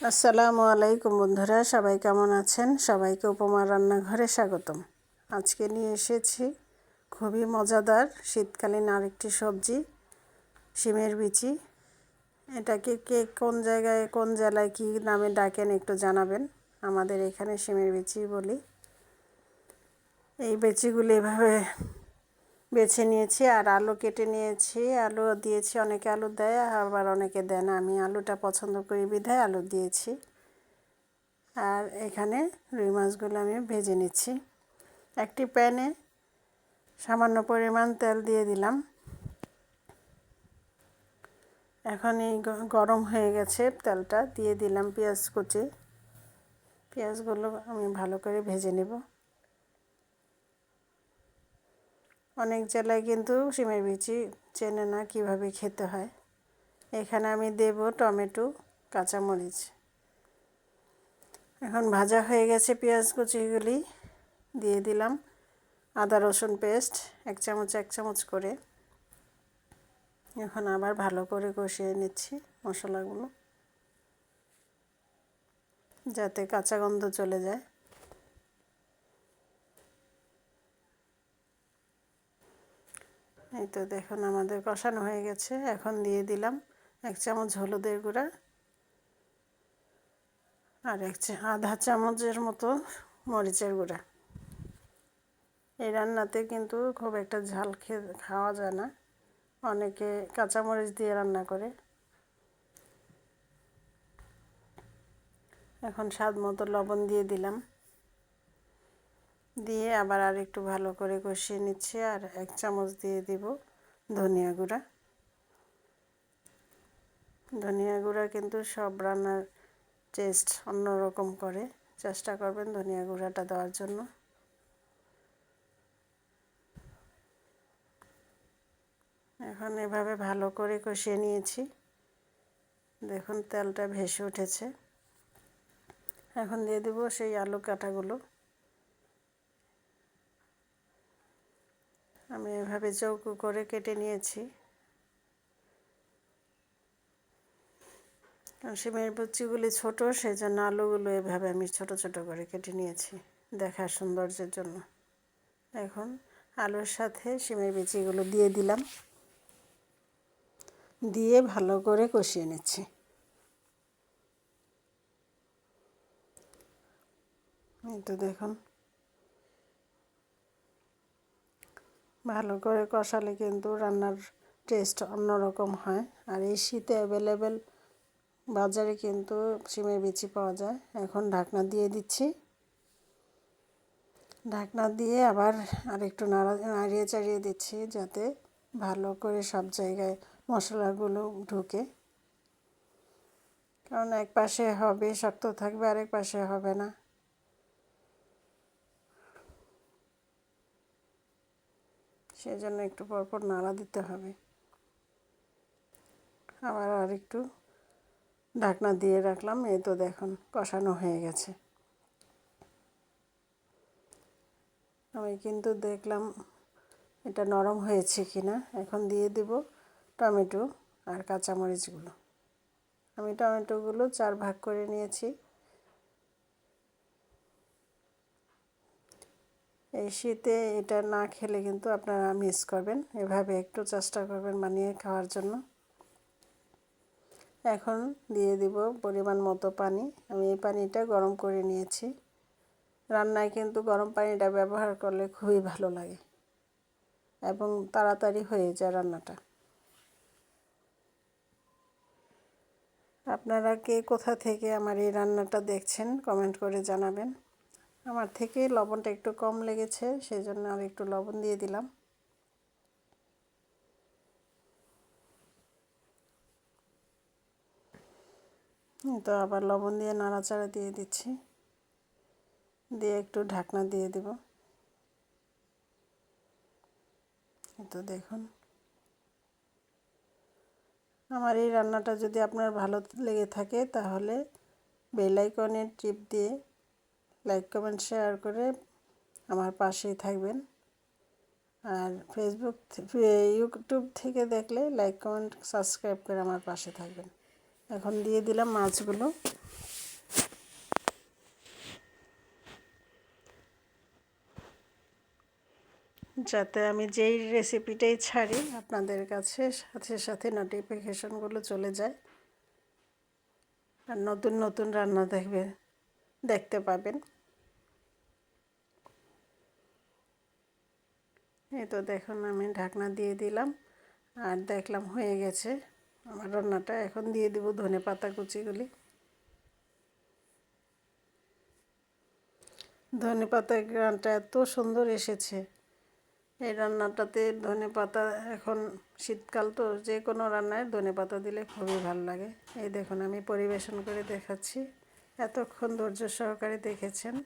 আসসালামু আলাইকুম বন্ধুরা, সবাই কেমন আছেন? সবাইকে উপমা রান্নাঘরে স্বাগতম। আজকে নিয়ে এসেছি খুবই মজাদার, শীতকালীন আরেকটি সবজি, শিমের বিচি। এটাকে কে কোন জায়গায়, কোন জেলায়, কী নামে ডাকেন একটু জানাবেন। আমাদের এখানে শিমের বিচি বলি। এই বেচিগুলি এভাবে বেছে নিয়েছি আর আলু কেটে নিয়েছি। আলু দিয়েছি, অনেকে আলু দেয়, আবার অনেকে দেয় না। আমি আলুটা পছন্দ করি, বিধায় আলু দিয়েছি। আর এখানে রুই মাছগুলো আমি ভেজে নিচ্ছি। একটি প্যানে সামান্য পরিমাণ তেল দিয়ে দিলাম। এখন এই গরম হয়ে গেছে তেলটা। দিয়ে দিলাম পেঁয়াজ কুচি। পেঁয়াজগুলো আমি ভালো করে ভেজে নেব। অনেক জেলায় কিন্তু সিমের বিচি চেনে না কীভাবে খেতে হয়। এখানে আমি দেব টমেটো, কাঁচামরিচ। এখন ভাজা হয়ে গেছে পেঁয়াজ কুচিগুলি, দিয়ে দিলাম আদা, রসুন পেস্ট, এক চামচ এক চামচ করে। এখন আবার ভালো করে কষিয়ে নিচ্ছি মশলাগুলো, যাতে কাঁচা গন্ধ চলে যায়। এই তো দেখুন আমাদের কষানো হয়ে গেছে। এখন দিয়ে দিলাম এক চামচ হলুদের গুঁড়া আর এক আধা চামচের মতো মরিচের গুঁড়া। এই রান্নাতে কিন্তু খুব একটা ঝাল খেয়ে খাওয়া যায় না। অনেকে কাঁচামরিচ দিয়ে রান্না করে। এখন স্বাদ মতো লবণ দিয়ে দিলাম। দিয়ে আবার আর একটু ভালো করে কষিয়ে নিচ্ছি আর এক চামচ দিয়ে দিব ধনিয়া গুঁড়া। ধনিয়া গুঁড়া কিন্তু সব রান্নার টেস্ট অন্যরকম করে। চেষ্টা করবেন ধনিয়া গুঁড়াটা দেওয়ার জন্য। এখন এভাবে ভালো করে কষিয়ে নিয়েছি। দেখুন তেলটা ভেসে উঠেছে। এখন দিয়ে দেবো সেই আলু কাটাগুলো। আমি এভাবে চৌকো করে কেটে নিয়েছি। কারণ সিমের বুচিগুলি ছোটো সেই জন্য আলুগুলো এভাবে আমি ছোট ছোট করে কেটে নিয়েছি দেখার সৌন্দর্যের জন্য। এখন আলুর সাথে সিমের বিচিগুলো দিয়ে দিলাম। দিয়ে ভালো করে কষিয়ে নিচ্ছি। তো দেখুন। ভালো করে কষালে কিন্তু রান্নার টেস্ট অন্যরকম হয়। আর এই শীতে অ্যাভেলেবেল বাজারে কিন্তু সিমের বিচি পাওয়া যায়। এখন ঢাকনা দিয়ে দিচ্ছি। ঢাকনা দিয়ে আবার আরেকটু নাড়া, নাড়িয়ে চাড়িয়ে দিচ্ছি যাতে ভালো করে সব জায়গায় মশলাগুলো ঢুকে। কারণ এক পাশে হবে, শক্ত থাকবে, আরেক পাশে হবে না। সেজন্য একটু পরপর নাড়া দিতে হবে। আবার আর একটু ঢাকনা দিয়ে রাখলাম, এই তো দেখুন কষানো হয়ে গেছে। আমি কিন্তু দেখলাম এটা নরম হয়েছে কি না এখন দিয়ে দেব টমেটো আর কাঁচামরিচগুলো। আমি টমেটোগুলো চার ভাগ করে নিয়েছি। এই শীতে এটা না খেলে কিন্তু আপনারা মিস করবেন। এভাবে একটু চেষ্টা করবেন বানিয়ে খাওয়ার জন্য। এখন দিয়ে দিব পরিমাণ মতো পানি। আমি এই পানিটা গরম করে নিয়েছি। রান্নায় কিন্তু গরম পানিটা ব্যবহার করলে খুবই ভালো লাগে এবং তাড়াতাড়ি হয়ে যায় রান্নাটা। আপনারা কে কোথা থেকে আমার এই রান্নাটা দেখছেন কমেন্ট করে জানাবেন। আমার থেকে লবণটা একটু কম লেগেছে সেই জন্য আর একটু লবণ দিয়ে দিলাম। তো আবার লবণ দিয়ে নাড়াচাড়া দিয়ে দিচ্ছি। দিয়ে একটু ঢাকনা দিয়ে দেব। তো দেখুন। আমার এই রান্নাটা যদি আপনার ভালো লেগে থাকে, তাহলে বেলাইকনের টিপ দিয়ে লাইক কমেন্ট শেয়ার করে আমার পাশেই থাকবেন। আর ফেসবুক ইউটিউব থেকে দেখলে লাইক কমেন্ট সাবস্ক্রাইব করে আমার পাশে থাকবেন। এখন দিয়ে দিলাম মাছগুলো। যাতে আমি যেই রেসিপিটাই ছাড়ি, আপনাদের কাছে সাথে সাথে নোটিফিকেশনগুলো চলে যায়। আর নতুন নতুন রান্না দেখবে, দেখতে পাবেন। এই তো দেখুন, আমি ঢাকনা দিয়ে দিলাম আর দেখলাম হয়ে গেছে। আমার রান্নাটা এখন দিয়ে দিব ধনে পাতা কুচিগুলি। ধনে পাতার গ্রানটা এত সুন্দর এসেছে। এই রান্নাটাতে ধনে পাতা এখন শীতকাল তো, যে কোনো রান্নায় ধনে পাতা দিলে খুবই ভালো লাগে। এই দেখুন, আমি পরিবেশন করে দেখাচ্ছি। এতক্ষণ ধৈর্য সহকারে দেখেছেন।